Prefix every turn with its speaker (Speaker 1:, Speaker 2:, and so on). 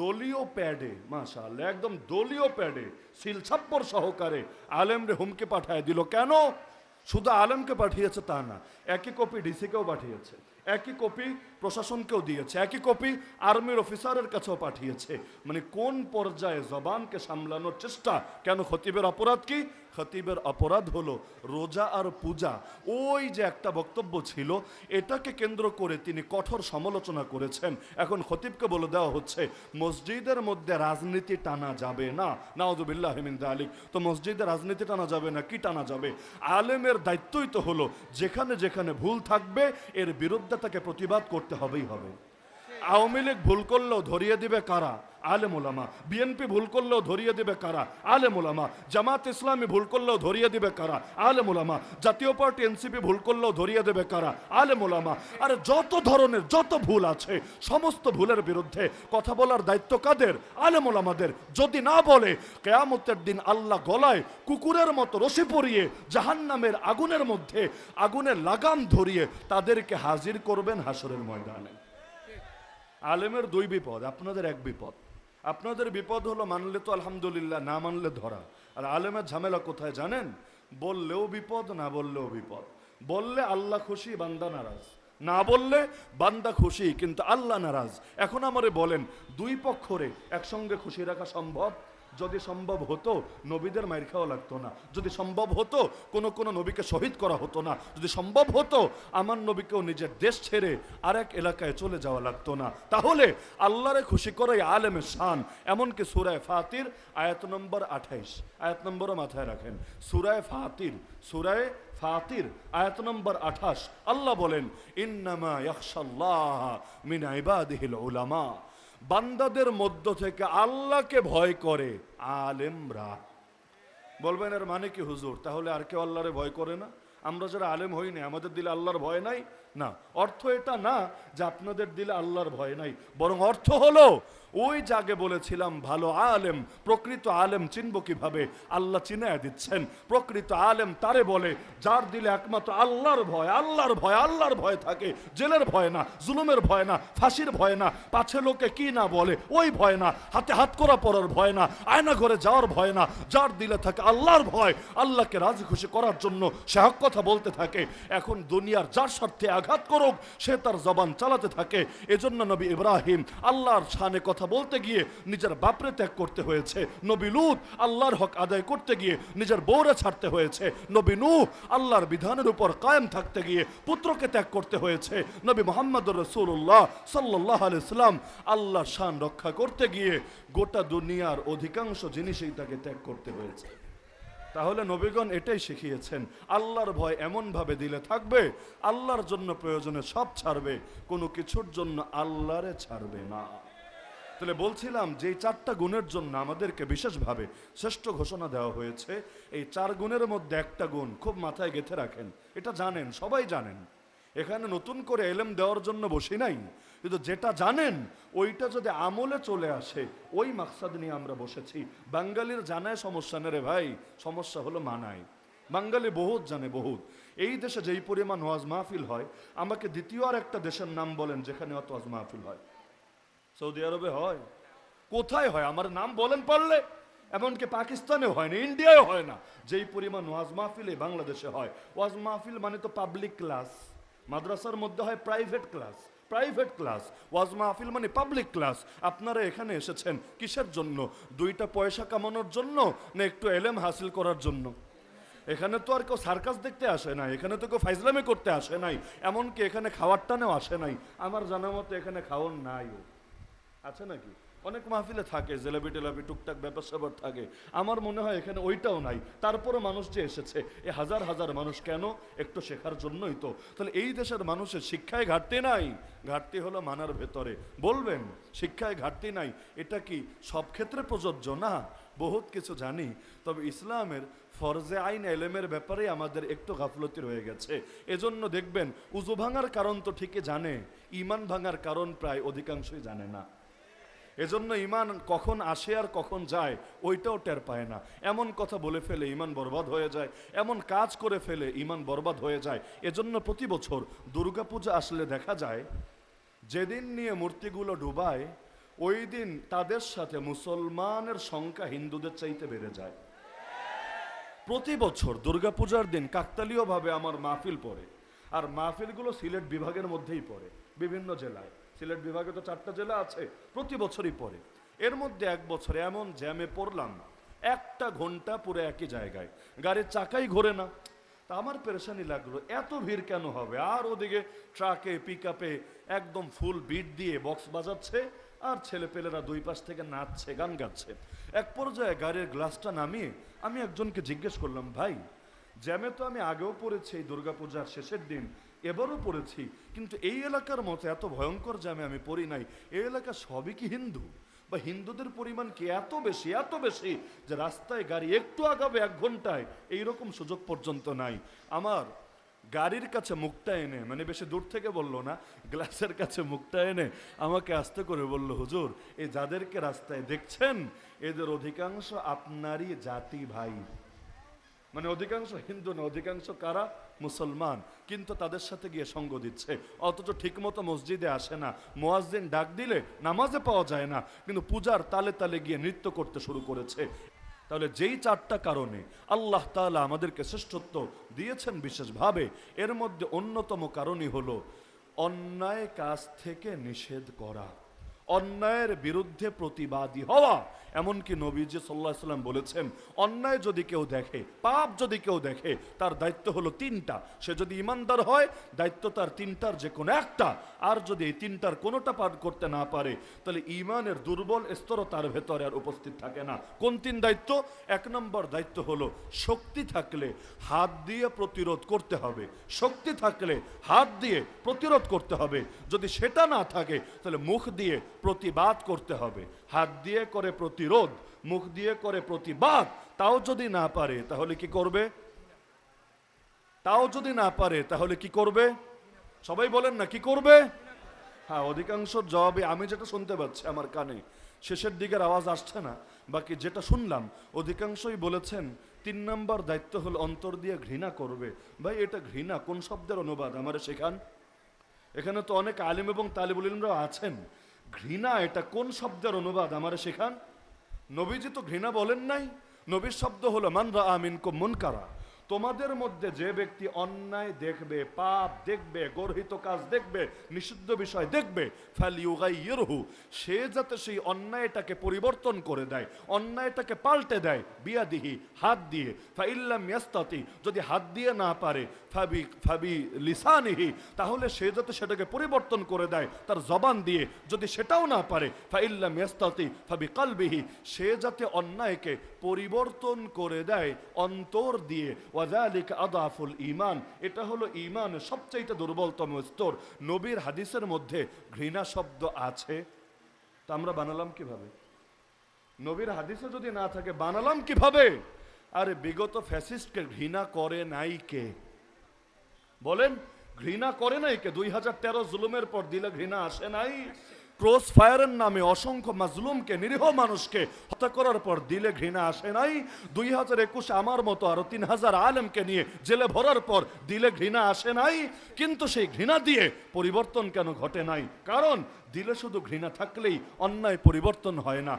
Speaker 1: দলীয় প্যাডে, মাশাআল্লাহ, একদম দলীয় প্যাডে শিলছাপ্পর সহকারে আলেমরে হুমকে পাঠায় দিল। কেন? শুধু আলেমকে পাঠিয়েছে তা না, একই কপি ডিসিকেও পাঠিয়েছে। একই কপি প্রশাসনকেও দিয়েছে। একই কপি আর্মির অফিসারের কাছেও পাঠিয়েছে। মানে কোন পর্যায়ে জবানকে সামলানোর চেষ্টা? কেন খতিবের অপরাধ কি? খতিবের অপরাধ হলো রোজা আর পূজা। ওই যে একটা বক্তব্য ছিল, এটাকে কেন্দ্র করে তিনি কঠোর সমালোচনা করেছেন। এখন খতিবকে বলে দেওয়া হচ্ছে, মসজিদের মধ্যে রাজনীতি টানা যাবে না। নাওজুবিল্লাহ হিমিন্দা আলিক তো মসজিদে রাজনীতি টানা যাবে না, কি টানা যাবে? আলেমের দায়িত্বই তো হলো, যেখানে যেখানে ভুল থাকবে, এর বিরুদ্ধে তাকে প্রতিবাদ করতে হবেই হবে আওয়ামী লীগ ভুল করলেও ধরিয়ে দিবে কারা? আলেম ওলামা বিএনপি ভুল করলেও ধরিয়ে দিবে কারা? আলেম ওলামা জামাত ইসলামী ভুল করলেও ধরিয়ে দিবে কারা? আলেম ওলামা জাতীয় পার্টি এনসিপি ভুল করলেও ধরিয়ে দেবে কারা? আলেম ওলামা আরে যত ধরনের, যত ভুল আছে, সমস্ত ভুলের বিরুদ্ধে কথা বলার দায়িত্ব কাদের? আলেম ওলামাদের যদি না বলে, কেয়ামতের দিন আল্লাহ গলায় কুকুরের মতো রশি পরিয়ে জাহান্নামের আগুনের মধ্যে আগুনের লাগাম ধরিয়ে তাদেরকে হাজির করবেন হাসরের ময়দানে। আলেমের দুই বিপদ, আপনাদের এক বিপদ। আপনাদের বিপদ হলো মানলে তো আলহামদুলিল্লাহ, না মানলে ধরা। আর আলেমের ঝামেলা কোথায় জানেন? বললেও বিপদ, না বললেও বিপদ। বললে আল্লাহ খুশি, বান্দা নারাজ। না বললে বান্দা খুশি, কিন্তু আল্লাহ নারাজ। এখন আমারে বলেন, দুই পক্ষরে একসঙ্গে খুশি রাখা সম্ভব? যদি সম্ভব হতো, নবীদের মাইর খাওয়া লাগতো না। যদি সম্ভব হতো, কোন কোন নবীকে শহীদ করা হতো না। যদি সম্ভব হতো, আমার নবীকেও নিজের দেশ ছেড়ে আরেক এলাকায় চলে যাওয়া লাগতো না। তাহলে আল্লাহরে খুশি করে আলেমের শান। এমনকি সুরায় ফাতির, আয়াত নম্বর আঠাইশ। আয়াত নম্বরও মাথায় রাখেন। সুরায় ফাতির সুরায় ফাতির, আয়াত নম্বর আঠাশ। আল্লাহ বলেন, ইন্নামা ইয়াখশাল্লাহ মিন উলামা। বান্দাদের মধ্য থেকে আল্লাহকে ভয় করে আলেমরা। বলবেন, এর মানে কি হুজুর? তাহলে আর কেউ আল্লাহরে ভয় করে না? আমরা যারা আলেম হইনি আমাদের দিলে আল্লাহর ভয় নাই না, অর্থ এটা না যে আপনাদের দিলে আল্লাহর ভয় নাই, বরং অর্থ হলো, ওই জাগে বলেছিলাম, ভালো আলেম, প্রকৃত আলেম চিনব কীভাবে? আল্লাহ চিনায় দিচ্ছেন। প্রকৃত আলেম তারে বলে, যার দিলে একমাত্র আল্লাহর ভয় আল্লাহর ভয় আল্লাহর ভয় থাকে। জেলের ভয় না, জুলুমের ভয় না, ফাঁসির ভয় না, পাছে লোকে কি না বলে, ওই ভয় না, হাতে হাত করা পড়ার ভয় না, আয়না ঘরে যাওয়ার ভয় না, যার দিলে থাকে আল্লাহর ভয়, আল্লাহকে রাজি খুশি করার জন্য সে কথা বলতে থাকে। এখন দুনিয়ার যার স্বার্থে আঘাত করুক, সে তার জবান চালাতে থাকে। এজন্য নবী ইব্রাহিম আল্লাহর শানে কথা বলতে গিয়ে নিজের বাপরে ত্যাগ করতে হয়েছে। নবী লুত আল্লাহর হক আদায় করতে গিয়ে নিজের বউরে ছাড়তে হয়েছে। নবী নূহ আল্লাহর বিধানের উপর কায়েম থাকতে গিয়ে পুত্রকে ত্যাগ করতে হয়েছে। নবী মোহাম্মদ রসুল্লাহ সাল্লাহ আলাইসাল্লাম আল্লাহর শান রক্ষা করতে গিয়ে গোটা দুনিয়ার অধিকাংশ জিনিসই তাকে ত্যাগ করতে হয়েছে। তাহলে নবীগণ এটাই শিখিয়েছেন, আল্লাহর ভয় এমনভাবে দিলে থাকবে, আল্লাহর জন্য প্রয়োজনে সব ছাড়বে, কোনো কিছুর জন্য আল্লাহরে ছাড়বে না। তাহলে বলছিলাম যে চারটা গুণের জন্য আমাদেরকে বিশেষভাবে শ্রেষ্ঠ ঘোষণা দেওয়া হয়েছে, এই চার গুণের মধ্যে একটা গুণ খুব মাথায় গেঁথে রাখেন, এটা জানেন, সবাই জানেন। এখানে নতুন করে এলেম দেওয়ার জন্য বসি নাই কিন্তু যেটা জানেন, ওইটা যদি আমলে চলে আসে, ওই মাকসাদ নিয়ে আমরা বসেছি। বাঙালির জানায় সমস্যা নেই রে ভাই, সমস্যা হলো মানায়। বাঙালি বহুত জানে বহুত। এই দেশে যেই পরিমাণ ওয়াজ মাহফিল হয়, আমাকে দ্বিতীয় আর একটা দেশের নাম বলেন, যেখানে অত ওয়াজ মাহফিল হয়। সৌদি আরবে হয়। কোথায় হয়? আমার নাম বলেন পারলে। এমনকি পাকিস্তানে হয় না ইন্ডিয়ায় হয় না। যেই পরিমাণ ওয়াজ মাহফিলে বাংলাদেশে হয়, ওয়াজ মাহফিল মানে তো পাবলিক ক্লাস মাদ্রাসার মধ্যে হয় প্রাইভেট ক্লাস প্রাইভেট ক্লাস ওয়াজ মাহফিল মানে পাবলিক ক্লাস আপনারা এখানে এসেছেন কিসের জন্য? দুইটা পয়সা কামানোর জন্য না একটু এলেম হাসিল করার জন্য? এখানে তো আর কেউ সার্কাস দেখতে আসে নাই, এখানে তো কেউ ফাইজলামি করতে আসে নাই, এমনকি এখানে খাওয়ার টানেও আসে নাই। আমার জানা মতো এখানে খাওয়ার নাইও আছে নাকি? অনেক মাহফিলে থাকে, জেলাবি টেলাবি, টুকটাক ব্যাপার স্যাপার থাকে। আমার মনে হয় এখানে ওইটাও নাই। তারপরে মানুষ যে এসেছে, এ হাজার হাজার মানুষ কেন একটু শেখার জন্যই তো? তাহলে এই দেশের মানুষের শিক্ষায় ঘাটতি নাই? ঘাটতি হলো মানার ভেতরে। বলবেন, শিক্ষায় ঘাটতি নাই? এটা কি সব ক্ষেত্রে প্রযোজ্য? না, বহুত কিছু জানি। তবে ইসলামের ফরজে আইন এলেমের ব্যাপারে আমাদের একটু গাফলতি রয়ে গেছে। এজন্য দেখবেন, উজু ভাঙার কারণ তো ঠিকই জানে। ইমান ভাঙার কারণ প্রায় অধিকাংশই জানে না। এজন্য ইমান কখন আসে আর কখন যায়, ওইটাও টের পায় না। এমন কথা বলে ফেলে ইমান বরবাদ হয়ে যায়, এমন কাজ করে ফেলে ইমান বরবাদ হয়ে যায়। এজন্য প্রতি বছর দুর্গাপূজা আসলে দেখা যায়, যেদিন নিয়ে মূর্তিগুলো ডুবায়, ওই দিন তাদের সাথে মুসলমানের সংখ্যা হিন্দুদের চাইতে বেড়ে যায়। প্রতি বছর দুর্গাপূজার দিন কাকতালীয়ভাবে আমার মাহফিল পড়ে, আর মাহফিলগুলো সিলেট বিভাগের মধ্যেই পড়ে, বিভিন্ন জেলায়। সিলেট বিভাগে তো চারটা জেলা আছে, প্রতি বছরই পরে এর মধ্যে এক বছর এমন জ্যামে পড়লাম একটা ঘণ্টা পুরো একই জায়গায়। গাড়ির চাকাই ঘোরে না। তা আমার পেরেশানি লাগল, এত ভিড় কেন হবে? আর ওদিকে ট্রাকে পিক একদম ফুল বিট দিয়ে বক্স বাজাচ্ছে, আর ছেলেপেলেরা দুই পাশ থেকে নাচছে, গান গাচ্ছে। এক পর্যায়ে গাড়ির গ্লাসটা নামিয়ে আমি একজনকে জিজ্ঞেস করলাম, ভাই, জ্যামে তো আমি আগেও পড়েছি এই দুর্গাপূজার শেষের দিন। এবারও পড়েছি। কিন্তু এই এলাকার মতো এত ভয়ঙ্কর জ্যামে আমি পড়ি নাই। এই এলাকা সবই কি হিন্দু? বা হিন্দুদের পরিমাণ কি এত বেশি এত বেশি যে রাস্তায় গাড়ি একটু আগাবে এক ঘন্টায়? এইরকম সুযোগ পর্যন্ত নাই। আমার গাড়ির কাছে মুখটা এনে মানে বেশি দূর থেকে বলল না, গ্লাসের কাছে মুখটা এনে আমাকে আস্তে করে বলল, হুজুর, এই যাদেরকে রাস্তায় দেখছেন, এদের অধিকাংশ আপনারই জাতি ভাই। মানে অধিকাংশ হিন্দু না, অধিকাংশ কারা? মুসলমান। কিন্তু তাদের সাথে গিয়ে সঙ্গ দিচ্ছে। অথচ ঠিকমতো মসজিদে আসে না। মোয়াজ্জিন ডাক দিলে নামাজে পাওয়া যায় না। কিন্তু পূজার তালে তালে গিয়ে নৃত্য করতে শুরু করেছে। তাহলে যেই চারটা কারণে আল্লাহ তাআলা আমাদেরকে শ্রেষ্ঠত্ব দিয়েছেন বিশেষভাবে, এর মধ্যে অন্যতম কারণই হলো অন্যায় কাজ থেকে নিষেধ করা। অন্যায়ের বিরুদ্ধে প্রতিবাদী হওয়া। এমনকি নবীজি সাল্লাহ সাল্লাম বলেছেন, অন্যায় যদি কেউ দেখে, পাপ যদি কেউ দেখে, তার দায়িত্ব হলো তিনটা। সে যদি ইমানদার হয়, দায়িত্ব তার তিনটার যে কোনো একটা। আর যদি এই তিনটার কোনোটা পার করতে না পারে, তাহলে ইমানের দুর্বল স্তরও তার ভেতরে আর উপস্থিত থাকে না। কোন তিন দায়িত্ব? এক নম্বর দায়িত্ব হলো শক্তি থাকলে হাত দিয়ে প্রতিরোধ করতে হবে। শক্তি থাকলে হাত দিয়ে প্রতিরোধ করতে হবে। যদি সেটা না থাকে, তাহলে মুখ দিয়ে প্রতিবাদ করতে হবে। হাত দিয়ে করে প্রতিরোধ, মুখ দিয়ে করে প্রতিবাদ, তাও যদি না পারে, তাহলে কি করবে? তাও যদি না পারে, তাহলে কি করবে? সবাই বলেন না, কি করবে? হ্যাঁ অধিকাংশ জবাবে আমি যেটা শুনতে পাচ্ছি আমার কানে, শেষের দিকের আওয়াজ আসছে না, বাকি যেটা শুনলাম, অধিকাংশই বলেছেন, তিন নম্বর দায়িত্ব হল অন্তর দিয়ে ঘৃণা করবে। ভাই, এটা ঘৃণা, কোন শব্দের অনুবাদ আমার শেখান? এখানে তো অনেক আলিম এবং তালিবুল আছেন ঘৃণা, এটা কোন শব্দের অনুবাদ? আমার শেখান। নবীজি তো ঘৃণা বলেন নাই। নবীর শব্দ হলো মানরা আমিন কো মুনকারা। তোমাদের মধ্যে যে ব্যক্তি অন্যায় দেখবে, পাপ দেখবে, গর্হিত কাজ দেখবে, নিষিদ্ধ বিষয় দেখবে, ফালিউগাইয়িরহু, সে যাতে সেই অন্যায়টাকে পরিবর্তন করে দেয়, অন্যায়টাকে পাল্টে দেয়, বিয়াদিহি, হাত দিয়ে। ফাইল্লাম যদি হাত দিয়ে না পারে, ফাবি ফাবি লিসানিহি, তাহলে সে যাতে সেটাকে পরিবর্তন করে দেয় তার জবান দিয়ে। যদি সেটাও না পারে, ফাইল্লাম ইয়াস্তাতি, ফাবি কালবিহি, সে যাতে অন্যায়কে পরিবর্তন করে দেয়, অন্তর দিয়ে। ওয়াজালিক আদাফুল ইমান এটা হলো ইমান সবচাইতে দুর্বলতম স্তর। নবীর হাদিসের মধ্যে ঘৃণা শব্দ আছে, তা আমরা বানালাম কীভাবে? নবীর হাদিসে যদি না থাকে, বানালাম কীভাবে? আরে, বিগত ফ্যাসিস্টকে ঘৃণা করে নাই কে? বলেন, ঘৃণা করে নাই কে? দুই হাজার তেরো জুলুমের পর দিলে ঘৃণা আসে নাই? ক্রস ফায়ারের নামে অসংখ্য মাজলুমকে, নিরীহ মানুষকে হত্যা করার পর দিলে ঘৃণা আসে নাই। দুই হাজার একুশে আমার মতো আরও তিন হাজার আলেমকে নিয়ে জেলে ভরার পর দিলে ঘৃণা আসে নাই। কিন্তু সেই ঘৃণা দিয়ে পরিবর্তন কেন ঘটে নাই? কারণ দিলে শুধু ঘৃণা থাকলেই অন্যায় পরিবর্তন হয় না।